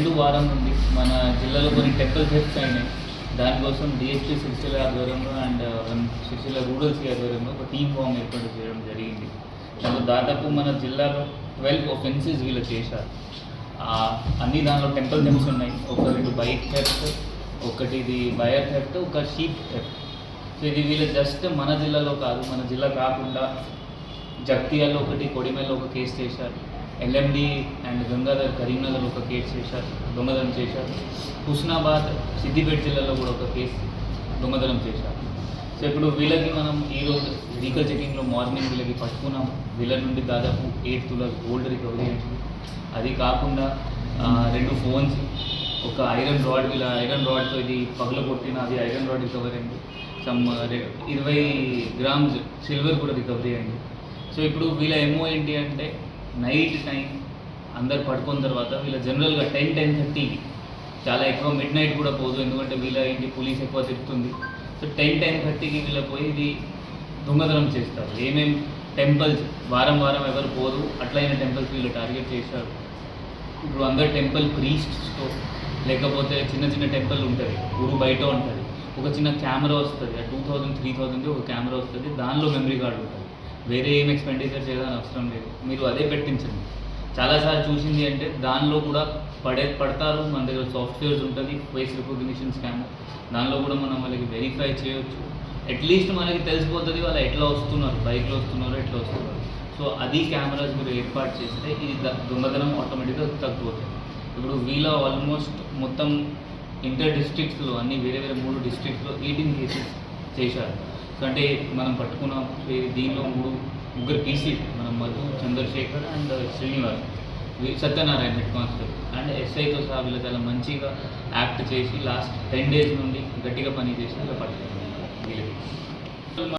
రెండు వారం నుండి మన జిల్లాలో కొన్ని టెంపుల్ థెఫ్ట్స్ అయినాయి. దానికోసం డిఎస్పీ సిరిసిల్ల ఆధ్వర్యంలో and one uh, Sircilla rural C ఆధ్వర్యంలో ఒక టీమ్ ఫామ్ ఏర్పాటు చేయడం జరిగింది. దాంట్లో దాదాపు మన జిల్లాలో ట్వెల్వ్ ఒఫెన్సెస్ వీళ్ళు చేశారు. అన్ని దానిలో టెంపుల్ థెమ్స్ ఉన్నాయి. ఒక రెండు బైక్ థెఫ్ట్ ఒకటి ఇది వైర్ థెఫ్ట్ ఒక షీప్ థెఫ్ట్ సో ఇది వీళ్ళు జస్ట్ మన జిల్లాలో కాదు మన జిల్లా కాకుండా జగ్తియాలో ఒకటి కొడిమేలో ఒక కేసు చేశారు. ఎల్ఎండి అండ్ గంగాధర్ కరీంనగర్ ఒక కేసు చేశారు దొంగతనం చేశారు. హుస్నాబాద్ సిద్దిపేట జిల్లాలో కూడా ఒక కేసు దొంగతనం చేశారు. సో ఇప్పుడు వీళ్ళకి మనం ఈరోజు వెహికల్ చెకింగ్లో మార్నింగ్ వీళ్ళకి పట్టుకున్నాం. వీళ్ళ నుండి దాదాపు ఎయిట్ తులాస్ గోల్డ్ రికవరీ అయింది. అది కాకుండా రెండు ఫోన్స్ ఒక ఐరన్ రాడ్ వీళ్ళ ఐరన్ రాడ్తో ఇది పగల కొట్టిన అది ఐరన్ రాడ్ రికవరీ అయింది. సమ్ uh, ఇరవై గ్రామ్స్ సిల్వర్ కూడా రికవరీ అయింది. సో ఇప్పుడు వీళ్ళ ఎమో ఏంటి అంటే నైట్ టైం అందరు పడుకున్న తర్వాత వీళ్ళ జనరల్గా టెన్ టెన్ థర్టీకి చాలా ఎక్కువ మిడ్ నైట్ కూడా పోదు. ఎందుకంటే వీళ్ళ ఇంటి పోలీస్ ఎక్కువ తిరుగుతుంది. సో టెన్ టెన్ థర్టీకి వీళ్ళ పోయి ఇది దొంగతనం చేస్తారు. ఏమేం టెంపుల్స్ వారం వారం ఎవరు పోదు. అట్లయిన టెంపుల్స్ వీళ్ళు టార్గెట్ చేశారు. ఇప్పుడు అందరు టెంపుల్ ప్రీస్ట్స్తో లేకపోతే చిన్న చిన్న టెంపుల్ ఉంటుంది. ఊరు బయట ఉంటుంది. ఒక చిన్న కెమెరా వస్తుంది. టూ థౌజండ్ త్రీ థౌజండ్ ఒక కెమెరా వస్తుంది. దానిలో మెమరీ కార్డు ఉంటుంది. వేరే ఏం ఎక్స్పెండిచర్ చేయాలని అవసరం లేదు. మీరు అదే పెట్టించండి. చాలాసార్లు చూసింది అంటే దానిలో కూడా పడే పడతారు. మన దగ్గర సాఫ్ట్వేర్స్ ఉంటుంది. ఫేస్ రికగ్నిషన్ స్కానర్ దానిలో కూడా మనం వాళ్ళకి వెరిఫై చేయొచ్చు. అట్లీస్ట్ మనకి తెలిసిపోతుంది వాళ్ళు ఎట్లా వస్తున్నారు బైక్లో వస్తున్నారు ఎట్లా వస్తున్నారు. సో అది కెమెరాస్ మీరు ఏర్పాటు చేస్తే ఇది దొంగతనం ఆటోమేటిక్గా తగ్గిపోతుంది. ఇప్పుడు వీళ్ళ ఆల్మోస్ట్ మొత్తం ఇంటర్ డిస్ట్రిక్ట్స్లో అన్ని వేరే వేరే మూడు డిస్ట్రిక్ట్స్లో ఎయిటీన్ కేసెస్ చేశారు. సో అంటే మనం పట్టుకున్న దీనిలో మూడు ముగ్గురు పీసీ మనం మధు చంద్రశేఖర్ అండ్ శ్రీనివాస్. వీ- సత్యనారాయణ హెడ్ కానిస్టేబుల్ అండ్ ఎస్ఐతో సహా వీళ్ళు చాలా మంచిగా యాక్ట్ చేసి లాస్ట్ టెన్ డేస్ నుండి గట్టిగా పని చేసి ఇలా పట్టుకున్నారు. వీళ్ళకి.